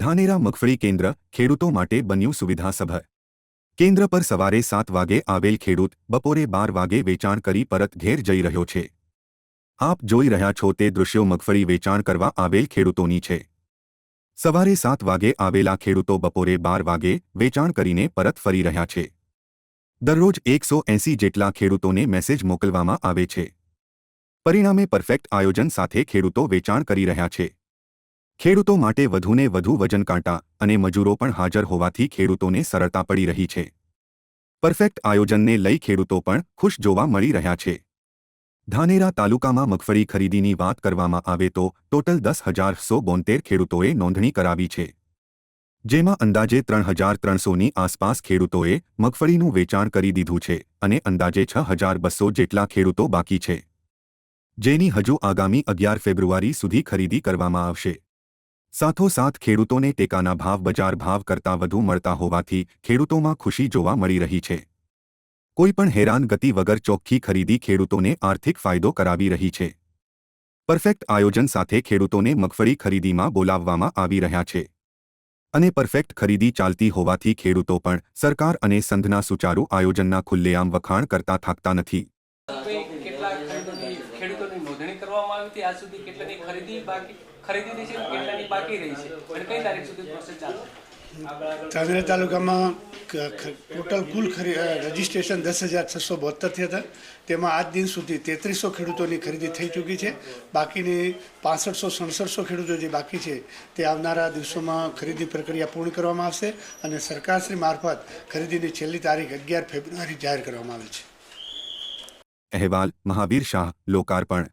ધાનેરા મગફળી કેન્દ્ર ખેડૂતો માટે બન્યું સુવિધાસભર. કેન્દ્ર પર સવારે સાત વાગે આવેલ ખેડૂત બપોરે બાર વાગે વેચાણ કરી પરત ઘેર જઈ રહ્યો છે. આપ જોઈ રહ્યા છો તે દૃશ્યો મગફળી વેચાણ કરવા આવેલ ખેડૂતોની છે. સવારે સાત વાગે આવેલા ખેડૂતો બપોરે બાર વાગે વેચાણ કરીને પરત ફરી રહ્યા છે. દરરોજ એકસો એંસી જેટલા ખેડૂતોને મેસેજ મોકલવામાં આવે છે. પરિણામે પરફેક્ટ આયોજન સાથે ખેડૂતો વેચાણ કરી રહ્યા છે. ખેડૂતો માટે વધુને વધુ વજન કાંટા અને મજૂરો પણ હાજર હોવાથી ખેડૂતોને સરળતા પડી રહી છે. પરફેક્ટ આયોજનને લઈ ખેડૂતો પણ ખુશ જોવા મળી રહ્યા છે. ધાનેરા તાલુકામાં મગફળી ખરીદીની વાત કરવામાં આવે તો ટોટલ દસ હજાર સો બોતેર ખેડૂતોએ નોંધણી કરાવી છે. જેમાં અંદાજે ત્રણ હજાર ત્રણસોની આસપાસ ખેડૂતોએ મગફળીનું વેચાણ કરી દીધું છે અને અંદાજે છ હજાર બસો જેટલા ખેડૂતો બાકી છે. જેની હજુ આગામી અગિયાર ફેબ્રુઆરી સુધી ખરીદી કરવામાં આવશે. સાથોસાથ ખેડૂતોને ટેકાના ભાવ, બજાર ભાવ કરતાં વધુ મળતા હોવાથી ખેડૂતોમાં ખુશી જોવા મળી રહી છે. કોઈપણ હેરાનગતિ વગર ચોખ્ખી ખરીદી ખેડૂતોને આર્થિક ફાયદો કરાવી રહી છે. પરફેક્ટ આયોજન સાથે ખેડૂતોને મગફળી ખરીદીમાં બોલાવવામાં આવી રહ્યા છે. અને પરફેક્ટ ખરીદી ચાલતી હોવાથી ખેડૂતો પણ સરકાર અને સંઘના સુચારુ આયોજનના ખુલ્લેઆમ વખાણ કરતા થાકતા નથી ભાઈ કેટલા ખેડૂતોની ખેડૂતોની નોંધણી કરવામાં આવી હતી. આજ સુધી કેટલાની ખરીદી બાકી ખરીદી થઈ છે કેટલાની બાકી રહી છે? અને કઈ તારીખ સુધી પ્રોસેસ ચાલશે ચાંદરા તાલુકામાં ટોટલ કુલ ખરી રજિસ્ટ્રેશન દસ હજાર છસો બોતેર થયા હતા. તેમાં આજ દિન સુધી તેત્રીસો ખેડૂતોની ખરીદી થઈ ચૂકી છે. બાકીની પાસઠસો સડસઠસો ખેડૂતો જે બાકી છે તે આવનારા દિવસોમાં ખરીદી પ્રક્રિયા પૂર્ણ કરવામાં આવશે અને સરકારશ્રી મારફત ખરીદીની છેલ્લી તારીખ અગિયાર ફેબ્રુઆરી જાહેર કરવામાં આવી છે. અહેવાલ મહાવીર શાહ લોકાર્પણ.